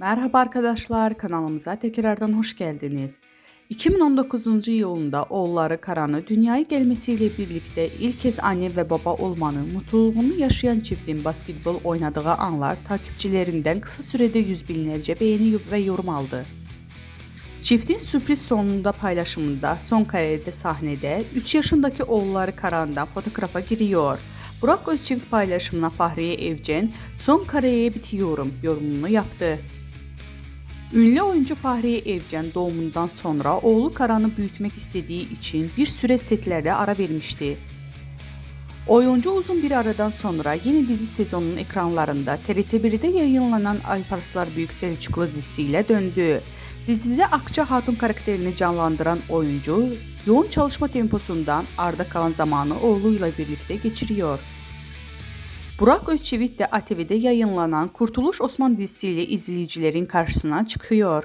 Merhaba arkadaşlar, kanalımıza tekrardan hoş geldiniz. 2019 yılında oğulları Karan'ı dünyaya gelmesiyle birlikte ilk kez anne ve baba olmanın mutluluğunu yaşayan çiftin basketbol oynadığı anlar takipçilerinden kısa sürede yüz binlerce beğeni ve yorum aldı. Çiftin sürpriz sonunda paylaşımında son karede sahnede 3 yaşındaki oğulları Karan'da fotoğrafa giriyor. Burak Özçivit paylaşımına Fahriye Evcen son kareye bitiyorum yorumunu yaptı. Ünlü oyuncu Fahriye Evcen doğumundan sonra oğlu Karan'ı büyütmek istediği için bir süre setlerde ara vermişti. Oyuncu uzun bir aradan sonra yeni dizi sezonunun ekranlarında TRT1'de yayınlanan Alparslar Büyük Selçuklu dizisiyle döndü. Dizide Akça Hatun karakterini canlandıran oyuncu yoğun çalışma temposundan arda kalan zamanı oğluyla birlikte geçiriyor. Burak Özçivit de ATV'de yayınlanan Kurtuluş Osman dizisiyle izleyicilerin karşısına çıkıyor.